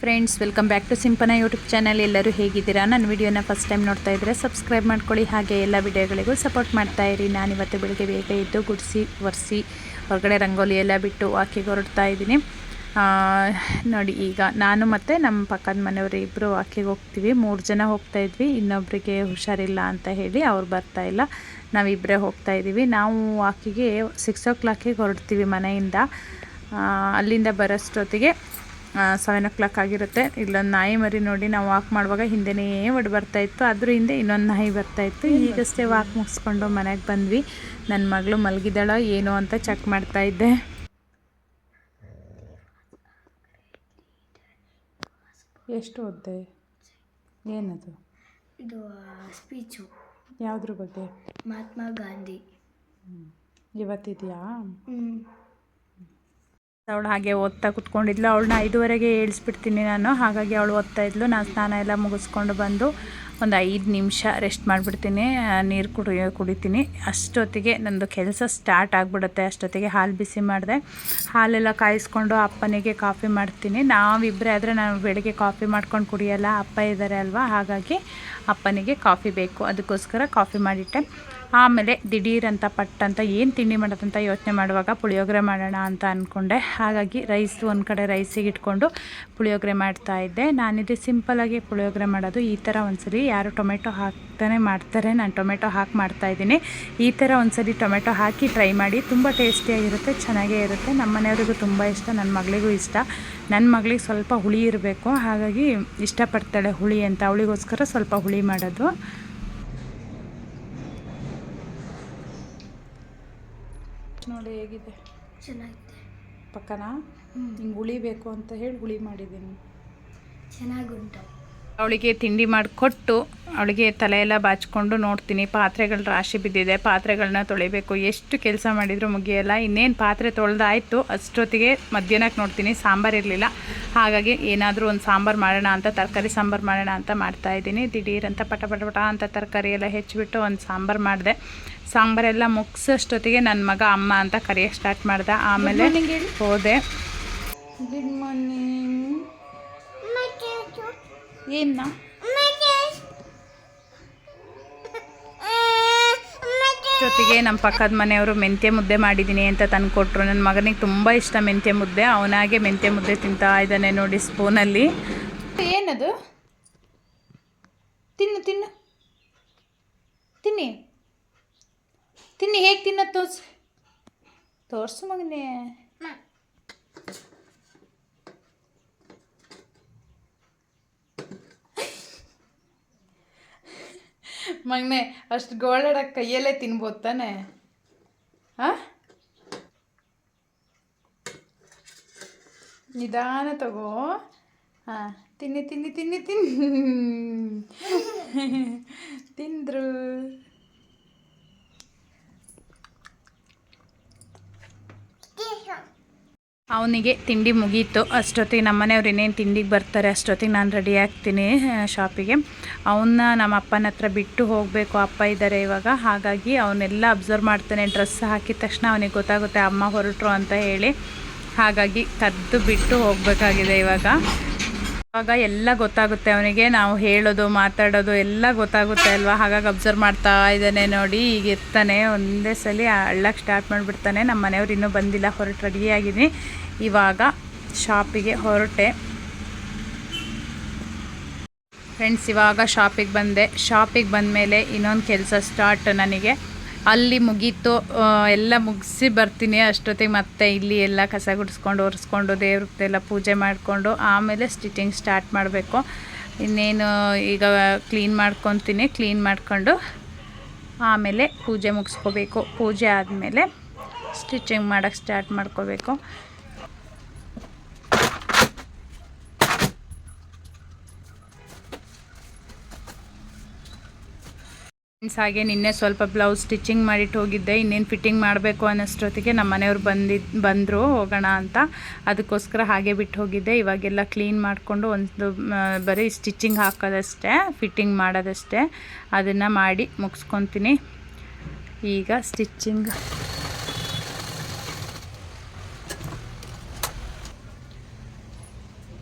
Friends welcome back to Simpana YouTube channel ಎಲ್ಲರೂ ಹೇಗಿದ್ದೀರಾ? ನನ್ನ ವಿಡಿಯೋನ ಫಸ್ಟ್ ಟೈಮ್ ನೋಡ್ತಾ ಇದ್ದರೆ ಸಬ್ಸ್ಕ್ರೈಬ್ ಮಾಡ್ಕೊಳ್ಳಿ. ಹಾಗೆ ಎಲ್ಲ ವಿಡಿಯೋಗಳಿಗೂ ಸಪೋರ್ಟ್ ಮಾಡ್ತಾ ಇರಿ. ನಾನು ಇವತ್ತು ಬೆಳಗ್ಗೆ ಬೇಗ ಎದ್ದು ಗುಡಿಸಿ, ಒರೆಸಿ, ಹೊರಗಡೆ ರಂಗೋಲಿ ಎಲ್ಲ ಬಿಟ್ಟು ವಾಕಿಗೆ ಹೊರಡ್ತಾ ಇದ್ದೀನಿ. ನೋಡಿ ಈಗ ನಾನು ಮತ್ತು ನಮ್ಮ ಪಕ್ಕದ ಮನೆಯವರು ಇಬ್ಬರು ವಾಕಿಗೆ ಹೋಗ್ತೀವಿ. ಮೂರು ಜನ ಹೋಗ್ತಾ ಇದ್ವಿ. ಇನ್ನೊಬ್ಬರಿಗೆ ಹುಷಾರಿಲ್ಲ ಅಂತ ಹೇಳಿ ಅವ್ರು ಬರ್ತಾ ಇಲ್ಲ. ನಾವಿಬ್ಬರೇ ಹೋಗ್ತಾ ಇದ್ದೀವಿ. ನಾವು ವಾಕಿಗೆ ಸಿಕ್ಸ್ ಓ ಕ್ಲಾಕಿಗೆ ಹೊರಡ್ತೀವಿ ಮನೆಯಿಂದ. ಅಲ್ಲಿಂದ ಬರೋಷ್ಟೊತ್ತಿಗೆ ಸೆವೆನ್ ಓ ಕ್ಲಾಕ್ ಆಗಿರುತ್ತೆ. ಇಲ್ಲೊಂದು ನಾಯಿ ಮರಿ ನೋಡಿ ನಾವು ವಾಕ್ ಮಾಡುವಾಗ ಹಿಂದೆನೇ ಒಡ್ ಬರ್ತಾ ಇತ್ತು. ಅದ್ರ ಹಿಂದೆ ಇನ್ನೊಂದು ನಾಯಿ ಬರ್ತಾ ಇತ್ತು. ಈಗಷ್ಟೇ ವಾಕ್ ಮುಗಿಸ್ಕೊಂಡು ಮನೆಗೆ ಬಂದ್ವಿ. ನನ್ನ ಮಗಳು ಮಲಗಿದಾಳ ಏನು ಅಂತ ಚೆಕ್ ಮಾಡ್ತಾ ಇದ್ದೆ. ಎಷ್ಟು ಓದ್ದೆ ಏನದು? ಇದು ಸ್ಪೀಚು ಯಾವುದ್ರ ಬಗ್ಗೆ? ಮಹಾತ್ಮ ಗಾಂಧಿ. ಇವತ್ತಿದೆಯಾ? ಹ್ಞೂ ಅವಳು ಹಾಗೆ ಓದ್ತಾ ಕುತ್ಕೊಂಡಿದ್ಲು. ಅವಳನ್ನ ಐದುವರೆಗೆ ಏಳಿಸ್ಬಿಡ್ತೀನಿ ನಾನು. ಹಾಗಾಗಿ ಅವಳು ಓದ್ತಾ ಇದ್ಲು. ನಾನು ಸ್ನಾನ ಎಲ್ಲ ಮುಗಿಸ್ಕೊಂಡು ಬಂದು ಒಂದು ಐದು ನಿಮಿಷ ರೆಸ್ಟ್ ಮಾಡಿಬಿಡ್ತೀನಿ. ನೀರು ಕುಡಿ, ಕುಡಿತೀನಿ. ಅಷ್ಟೊತ್ತಿಗೆ ನನ್ನದು ಕೆಲಸ ಸ್ಟಾರ್ಟ್ ಆಗಿಬಿಡುತ್ತೆ. ಅಷ್ಟೊತ್ತಿಗೆ ಹಾಲು ಬಿಸಿ ಮಾಡಿದೆ. ಹಾಲೆಲ್ಲ ಕಾಯಿಸ್ಕೊಂಡು ಅಪ್ಪನಿಗೆ ಕಾಫಿ ಮಾಡ್ತೀನಿ. ನಾವಿಬ್ಬರೇ ಆದರೆ ನಾನು ಬೆಳಗ್ಗೆ ಕಾಫಿ ಮಾಡ್ಕೊಂಡು ಕುಡಿಯಲ್ಲ. ಅಪ್ಪ ಇದ್ದಾರೆ ಅಲ್ವಾ? ಹಾಗಾಗಿ ಅಪ್ಪನಿಗೆ ಕಾಫಿ ಬೇಕು. ಅದಕ್ಕೋಸ್ಕರ ಕಾಫಿ ಮಾಡಿಟ್ಟೆ. ಆಮೇಲೆ ದಿಢೀರಂತ ಪಟ್ಟಂತ ಏನು ತಿಂಡಿ ಮಾಡೋದಂತ ಯೋಚನೆ ಮಾಡುವಾಗ ಪುಳಿಯೋಗರೆ ಮಾಡೋಣ ಅಂತ ಅಂದ್ಕೊಂಡೆ ಹಾಗಾಗಿ ರೈಸ್ ಒಂದು ಕಡೆ ರೈಸಿಗೆ ಇಟ್ಕೊಂಡು ಪುಳಿಯೋಗರೆ ಮಾಡ್ತಾ ಇದ್ದೆ. ನಾನಿದು ಸಿಂಪಲಾಗಿ ಪುಳಿಯೋಗರೆ ಮಾಡೋದು ಈ ಥರ ಒಂದ್ಸರಿ ಯಾರು ಟೊಮೆಟೊ ಹಾಕ್ತಾನೆ ಮಾಡ್ತಾರೆ. ನಾನು ಟೊಮೆಟೊ ಹಾಕಿ ಮಾಡ್ತಾ ಇದ್ದೀನಿ. ಈ ಥರ ಒಂದ್ಸರಿ ಟೊಮೆಟೊ ಹಾಕಿ ಟ್ರೈ ಮಾಡಿ. ತುಂಬ ಟೇಸ್ಟಿಯಾಗಿರುತ್ತೆ ಚೆನ್ನಾಗೇ ಇರುತ್ತೆ. ನಮ್ಮ ಮನೆಯವ್ರಿಗೂ ತುಂಬ ಇಷ್ಟ ನನ್ನ ಮಗಳಿಗೂ ಇಷ್ಟ. ನನ್ನ ಮಗಳಿಗೆ ಸ್ವಲ್ಪ ಹುಳಿ ಇರಬೇಕು. ಹಾಗಾಗಿ ಇಷ್ಟಪಡ್ತಾಳೆ ಹುಳಿ ಅಂತ. ಅವಳಿಗೋಸ್ಕರ ಸ್ವಲ್ಪ ಹುಳಿ ಮಾಡೋದು. ನೋಡಿ ಹೇಗಿದೆ? ಚೆನ್ನಾಗಿದೆ. ಪಕ್ಕನ? ಹ್ಞೂ ಹಿಂಗೆ ಹುಳಿ ಬೇಕು ಅಂತ ಹೇಳಿ ಹುಳಿ ಮಾಡಿದ್ದೀನಿ. ಚೆನ್ನಾಗುಂಟು ಅವಳಿಗೆ ತಿಂಡಿ ಮಾಡಿಕೊಟ್ಟು ಅವಳಿಗೆ ತಲೆಯೆಲ್ಲ ಬಾಚಿಕೊಂಡು ಬಾಚ್ಕೊಂಡು ನೋಡ್ತೀನಿ ಪಾತ್ರೆಗಳ ರಾಶಿ ಬಿದ್ದಿದೆ ಪಾತ್ರೆಗಳನ್ನ ತೊಳಿಬೇಕು ಎಷ್ಟು ಕೆಲಸ ಮಾಡಿದರೂ ಮುಗಿಯಲ್ಲ ಇನ್ನೇನು ಪಾತ್ರೆ ತೊಳೆದಾಯಿತು ಅಷ್ಟೊತ್ತಿಗೆ ಮಧ್ಯಾಹ್ನಕ್ಕೆ ನೋಡ್ತೀನಿ ಸಾಂಬಾರು ಇರಲಿಲ್ಲ ಹಾಗಾಗಿ ಏನಾದರೂ ಒಂದು ಸಾಂಬಾರು ಮಾಡೋಣ ಅಂತ ತರಕಾರಿ ಸಾಂಬಾರು ಮಾಡೋಣ ಅಂತ ಮಾಡ್ತಾ ಇದ್ದೀನಿ ದಿಢೀರಂತ ಪಟ ಪಟ ಪಟ ಅಂತ ತರಕಾರಿ ಎಲ್ಲ ಹೆಚ್ಚಿಬಿಟ್ಟು ಒಂದು ಸಾಂಬಾರು ಮಾಡಿದೆ ಸಾಂಬಾರೆಲ್ಲ ಮುಗಿಸೋಷ್ಟೊತ್ತಿಗೆ ನನ್ನ ಮಗ ಅಮ್ಮ ಅಂತ ಕರೆಯೋಕ್ಕೆ ಸ್ಟಾರ್ಟ್ ಮಾಡಿದೆ ಆಮೇಲೆ ಹೋದೆ. ಗುಡ್ ಮಾರ್ನಿಂಗ್ ಏನ ಜೊತೆಗೆ ನಮ್ಮ ಪಕ್ಕದ ಮನೆಯವರು ಮೆಂತ್ಯ ಮುದ್ದೆ ಮಾಡಿದ್ದೀನಿ ಅಂತ ತಂದುಕೊಟ್ರು ನನ್ನ ಮಗನಿಗೆ ತುಂಬ ಇಷ್ಟ ಮೆಂತ್ಯ ಮುದ್ದೆ. ಅವನಾಗೆ ಮೆಂತ್ಯ ಮುದ್ದೆ ತಿಂತಾ ಇದ್ದಾನೆ ನೋಡಿ ಸ್ಪೂನಲ್ಲಿ. ಏನದು? ತಿನ್ನು ತಿನ್ನು. ತಿನ್ನಿ. ತಿನ್ನಿ, ಹೇಗೆ ತಿನ್ನೋದು ತೋರ್ಸು. ತೋರಿಸು ಮಗನೇ. ಮಗನೆ, ಅಷ್ಟು ಗೋಳಡ ಕೈಯಲ್ಲೇ ತಿನ್ಬೋದು ತಾನೆ? ಹಾಂ ನಿಧಾನ ತಗೋ. ಹಾಂ ತಿನ್ನಿ ತಿನ್ನಿ ತಿನ್ನಿ ತಿನ್ನಿ. ತಿಂದ್ರು. ಅವನಿಗೆ ತಿಂಡಿ ಮುಗೀತು. ಅಷ್ಟೊತ್ತಿಗೆ ನಮ್ಮ ಮನೆಯವ್ರು ಇನ್ನೇನು ತಿಂಡಿಗೆ ಬರ್ತಾರೆ? ಅಷ್ಟೊತ್ತಿಗೆ ನಾನು ರೆಡಿ ಆಗ್ತೀನಿ ಶಾಪಿಗೆ ಅವನ್ನ ನಮ್ಮ ಅಪ್ಪನ ಹತ್ರ ಬಿಟ್ಟು ಹೋಗಬೇಕು. ಅಪ್ಪ ಇದ್ದಾರೆ ಇವಾಗ. ಹಾಗಾಗಿ ಅವನ್ನೆಲ್ಲ ಅಬ್ಸರ್ವ್ ಮಾಡ್ತಾನೆ. ಡ್ರೆಸ್ ಹಾಕಿದ ತಕ್ಷಣ ಅವನಿಗೆ ಗೊತ್ತಾಗುತ್ತೆ ಅಮ್ಮ ಹೊರಟ್ರು ಅಂತ ಹೇಳಿ. ಹಾಗಾಗಿ ಕದ್ದು ಬಿಟ್ಟು ಹೋಗಬೇಕಾಗಿದೆ ಇವಾಗ. ಇವಾಗ ಎಲ್ಲ ಗೊತ್ತಾಗುತ್ತೆ ಅವನಿಗೆ. ನಾವು ಹೇಳೋದು, ಮಾತಾಡೋದು ಎಲ್ಲ ಗೊತ್ತಾಗುತ್ತೆ ಅಲ್ವಾ? ಹಾಗಾಗಿ ಅಬ್ಸರ್ವ್ ಮಾಡ್ತಾ ಇದ್ದಾನೆ ನೋಡಿ. ಈಗ ಇರ್ತಾನೆ ಒಂದೇ ಸಲ ಅಳ್ಳಕ್ಕೆ ಸ್ಟಾರ್ಟ್ ಮಾಡಿಬಿಡ್ತಾನೆ. ನಮ್ಮ ಮನೆಯವ್ರು ಇನ್ನೂ ಬಂದಿಲ್ಲ. ಹೊರಟು ರೆಡಿಯಾಗಿದ್ದೀನಿ ಇವಾಗ ಶಾಪಿಗೆ ಹೊರಟೆ. ಫ್ರೆಂಡ್ಸ್ ಇವಾಗ ಶಾಪಿಗೆ ಬಂದೆ. ಶಾಪಿಗೆ ಬಂದಮೇಲೆ ಇನ್ನೊಂದು ಕೆಲಸ ಸ್ಟಾರ್ಟ್ ನನಗೆ. ಅಲ್ಲಿ ಮುಗೀತು ಎಲ್ಲ ಮುಗಿಸಿ ಬರ್ತೀನಿ ಅಷ್ಟೊತ್ತಿಗೆ ಮತ್ತೆ ಇಲ್ಲಿ ಎಲ್ಲ ಕಸ ಗುಡಿಸ್ಕೊಂಡು ಒರೆಸ್ಕೊಂಡು ದೇವ್ರದ್ದೆಲ್ಲ ಪೂಜೆ ಮಾಡಿಕೊಂಡು ಆಮೇಲೆ ಸ್ಟಿಚಿಂಗ್ ಸ್ಟಾರ್ಟ್ ಮಾಡಬೇಕು. ಇನ್ನೇನು ಈಗ ಕ್ಲೀನ್ ಮಾಡ್ಕೊತೀನಿ, ಕ್ಲೀನ್ ಮಾಡ್ಕೊಂಡು ಆಮೇಲೆ ಪೂಜೆ ಮುಗಿಸ್ಕೋಬೇಕು. ಪೂಜೆ ಆದಮೇಲೆ ಸ್ಟಿಚಿಂಗ್ ಮಾಡೋಕ್ಕೆ ಸ್ಟಾರ್ಟ್ ಮಾಡ್ಕೋಬೇಕು. ಫ್ರೆಂಡ್ಸ್ ಹಾಗೆ ನಿನ್ನೆ ಸ್ವಲ್ಪ ಬ್ಲೌಸ್ ಸ್ಟಿಚಿಂಗ್ ಮಾಡಿಟ್ಟು ಹೋಗಿದ್ದೆ, ಇನ್ನೇನು ಫಿಟ್ಟಿಂಗ್ ಮಾಡಬೇಕು ಅನ್ನೋಷ್ಟೊತ್ತಿಗೆ ನಮ್ಮ ಮನೆಯವ್ರು ಬಂದಿದ್ದು ಬಂದರು, ಹೋಗೋಣ ಅಂತ. ಅದಕ್ಕೋಸ್ಕರ ಹಾಗೆ ಬಿಟ್ಟು ಹೋಗಿದ್ದೆ. ಇವಾಗೆಲ್ಲ ಕ್ಲೀನ್ ಮಾಡಿಕೊಂಡು ಒಂದು ಬರೀ ಸ್ಟಿಚಿಂಗ್ ಹಾಕೋದಷ್ಟೇ, ಫಿಟ್ಟಿಂಗ್ ಮಾಡೋದಷ್ಟೇ. ಅದನ್ನು ಮಾಡಿ ಮುಗಿಸ್ಕೊತೀನಿ. ಈಗ ಸ್ಟಿಚಿಂಗ್.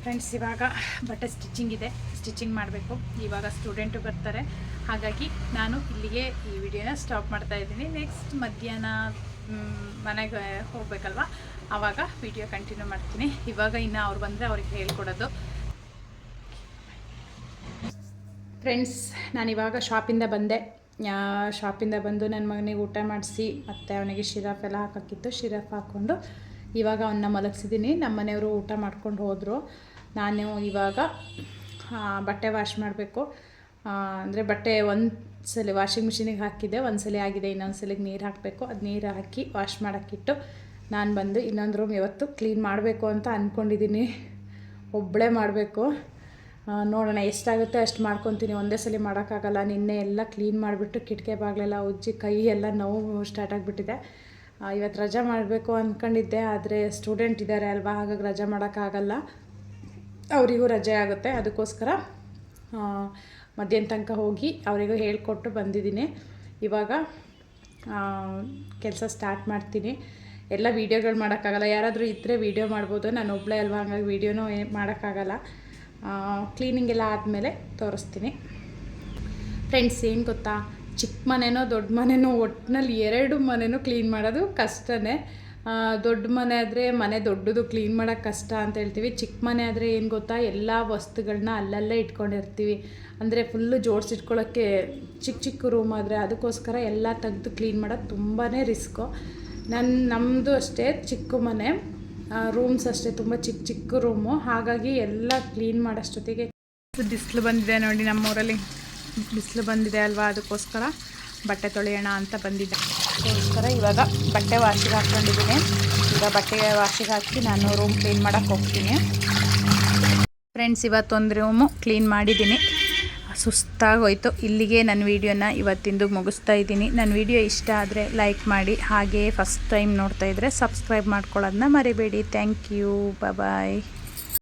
ಫ್ರೆಂಡ್ಸ್ ಇವಾಗ ಬಟ್ಟೆ ಸ್ಟಿಚಿಂಗ್ ಇದೆ. ಸ್ಟಿಚಿಂಗ್ ಮಾಡಬೇಕು. ಇವಾಗ ಸ್ಟೂಡೆಂಟು ಬರ್ತಾರೆ. ಹಾಗಾಗಿ ನಾನು ಇಲ್ಲಿಗೆ ಈ ವಿಡಿಯೋನ ಸ್ಟಾಪ್ ಮಾಡ್ತಾ ಇದ್ದೀನಿ. ನೆಕ್ಸ್ಟ್ ಮಧ್ಯಾಹ್ನ ಮನೆಗೆ ಹೋಗಬೇಕಲ್ವ? ಆವಾಗ ವಿಡಿಯೋ ಕಂಟಿನ್ಯೂ ಮಾಡ್ತೀನಿ. ಇವಾಗ ಇನ್ನು ಅವ್ರು ಬಂದರೆ ಅವ್ರಿಗೆ ಹೇಳ್ಕೊಡೋದು. ಫ್ರೆಂಡ್ಸ್ ನಾನಿವಾಗ ಶಾಪಿಂದ ಬಂದೆ. ಶಾಪಿಂದ ಬಂದು ನನ್ನ ಮಗನಿಗೆ ಊಟ ಮಾಡಿಸಿ, ಮತ್ತು ಅವನಿಗೆ ಶಿರಾಫ್ ಎಲ್ಲ ಹಾಕೋಕ್ಕಿತ್ತು. ಶಿರಫ್ ಹಾಕ್ಕೊಂಡು ಇವಾಗ ಅವನ್ನ ಮಲಗಿಸಿದ್ದೀನಿ ನಮ್ಮ ಮನೆಯವರು ಊಟ ಮಾಡ್ಕೊಂಡು ಹೋದರು. ನಾನು ಇವಾಗ ಬಟ್ಟೆ ವಾಶ್ ಮಾಡಬೇಕು. ಅಂದರೆ ಬಟ್ಟೆ ಒಂದು ಸಲ ವಾಷಿಂಗ್ ಮಿಷಿನಿಗೆ ಹಾಕಿದ್ದೆ ಒಂದು ಸಲ ಆಗಿದೆ ಇನ್ನೊಂದು ಸಲಿಗೆ ನೀರು ಹಾಕಬೇಕು. ಅದು ನೀರು ಹಾಕಿ ವಾಶ್ ಮಾಡೋಕ್ಕಿಟ್ಟು ನಾನು ಬಂದು ಇನ್ನೊಂದು ರೂಮ್ ಇವತ್ತು ಕ್ಲೀನ್ ಮಾಡಬೇಕು ಅಂತ ಅಂದ್ಕೊಂಡಿದ್ದೀನಿ ಒಬ್ಬಳೇ ಮಾಡಬೇಕು. ನೋಡೋಣ ಎಷ್ಟಾಗುತ್ತೆ, ಅಷ್ಟು ಮಾಡ್ಕೊತೀನಿ. ಒಂದೇ ಸಲ ಮಾಡೋಕ್ಕಾಗಲ್ಲ. ನಿನ್ನೆ ಎಲ್ಲ ಕ್ಲೀನ್ ಮಾಡಿಬಿಟ್ಟು ಕಿಟಕಿ ಬಾಗಿಲೆಲ್ಲ ಉಜ್ಜಿ ಕೈ ಎಲ್ಲ ನೋವು ಸ್ಟಾರ್ಟ್ ಆಗಿಬಿಟ್ಟಿದೆ. ಇವತ್ತು ರಜಾ ಮಾಡಬೇಕು ಅಂದ್ಕೊಂಡಿದ್ದೆ ಆದರೆ ಸ್ಟೂಡೆಂಟ್ ಇದ್ದಾರೆ ಅಲ್ವಾ? ಹಾಗಾಗಿ ರಜಾ ಮಾಡೋಕ್ಕಾಗಲ್ಲ. ಅವರಿಗೂ ರಜೆ ಆಗುತ್ತೆ. ಅದಕ್ಕೋಸ್ಕರ ಮಧ್ಯಾಹ್ನ ತನಕ ಹೋಗಿ ಅವರಿಗೂ ಹೇಳಿಕೊಟ್ಟು ಬಂದಿದ್ದೀನಿ. ಇವಾಗ ಕೆಲಸ ಸ್ಟಾರ್ಟ್ ಮಾಡ್ತೀನಿ. ಎಲ್ಲ ವೀಡಿಯೋಗಳು ಮಾಡೋಕ್ಕಾಗಲ್ಲ. ಯಾರಾದರೂ ಇದ್ದರೆ ವೀಡಿಯೋ ಮಾಡ್ಬೋದು. ನಾನು ಒಬ್ಬಳೇ ಅಲ್ವಾ? ಹಂಗಾಗಿ ವೀಡಿಯೋನೂ ಮಾಡೋಕ್ಕಾಗಲ್ಲ. ಕ್ಲೀನಿಂಗ್ ಎಲ್ಲ ಆದಮೇಲೆ ತೋರಿಸ್ತೀನಿ. ಫ್ರೆಂಡ್ಸ್ ಏನು ಗೊತ್ತಾ? ಚಿಕ್ಕ ಮನೆನೋ ದೊಡ್ಡ ಮನೆನೋ ಒಟ್ಟಿನಲ್ಲಿ ಎರಡು ಮನೆನೂ ಕ್ಲೀನ್ ಮಾಡೋದು ಕಷ್ಟನೇ. ದೊಡ್ಡ ಮನೆ ಆದರೆ ಮನೆ ದೊಡ್ಡದು ಕ್ಲೀನ್ ಮಾಡೋಕ್ಕೆ ಕಷ್ಟ ಅಂತ ಹೇಳ್ತೀವಿ. ಚಿಕ್ಕ ಮನೆ ಆದರೆ ಏನು ಗೊತ್ತಾ? ಎಲ್ಲ ವಸ್ತುಗಳನ್ನ ಅಲ್ಲಲ್ಲೇ ಇಟ್ಕೊಂಡಿರ್ತೀವಿ. ಅಂದರೆ ಫುಲ್ಲು ಜೋಡಿಸಿಟ್ಕೊಳ್ಳೋಕ್ಕೆ ಚಿಕ್ಕ ಚಿಕ್ಕ ರೂಮ್ ಆದರೆ ಅದಕ್ಕೋಸ್ಕರ ಎಲ್ಲ ತೆಗೆದು ಕ್ಲೀನ್ ಮಾಡೋದು ತುಂಬಾ ರಿಸ್ಕು ನನ್ನ ನಮ್ಮದು ಅಷ್ಟೇ ಚಿಕ್ಕ ಮನೆ. ರೂಮ್ಸ್ ಅಷ್ಟೇ ತುಂಬ ಚಿಕ್ಕ ಚಿಕ್ಕ ರೂಮು ಹಾಗಾಗಿ ಎಲ್ಲ ಕ್ಲೀನ್ ಮಾಡೋಷ್ಟೊತ್ತಿಗೆ ಬಿಸಿಲು ಬಂದಿದೆ ನೋಡಿ ನಮ್ಮೂರಲ್ಲಿ. ಬಿಸಿಲು ಬಂದಿದೆ ಅಲ್ವಾ ಅದಕ್ಕೋಸ್ಕರ. ಬಟ್ಟೆ ತೊಳೆಯೋಣ ಅಂತ ಬಂದಿದ್ದೆ. ಅದಕ್ಕೋಸ್ಕರ ಇವಾಗ ಬಟ್ಟೆ ವಾಶಿಗೆ ಹಾಕ್ಕೊಂಡಿದ್ದೀನಿ. ಈಗ ಬಟ್ಟೆ ವಾಶಿಗೆ ಹಾಕಿ ನಾನು ರೂಮ್ ಕ್ಲೀನ್ ಮಾಡೋಕ್ಕೆ ಹೋಗ್ತೀನಿ. ಫ್ರೆಂಡ್ಸ್ ಇವತ್ತೊಂದು ರೂಮು ಕ್ಲೀನ್ ಮಾಡಿದ್ದೀನಿ. ಸುಸ್ತಾಗೋಯ್ತು ಇಲ್ಲಿಗೆ ನನ್ನ ವೀಡಿಯೋನ ಇವತ್ತಿಂದು ಮುಗಿಸ್ತಾ ಇದ್ದೀನಿ. ನನ್ನ ವೀಡಿಯೋ ಇಷ್ಟ ಆದರೆ ಲೈಕ್ ಮಾಡಿ. ಹಾಗೆ ಫಸ್ಟ್ ಟೈಮ್ ನೋಡ್ತಾ ಇದ್ದರೆ ಸಬ್ಸ್ಕ್ರೈಬ್ ಮಾಡ್ಕೊಳ್ಳೋದನ್ನ ಮರಿಬೇಡಿ. Thank you bye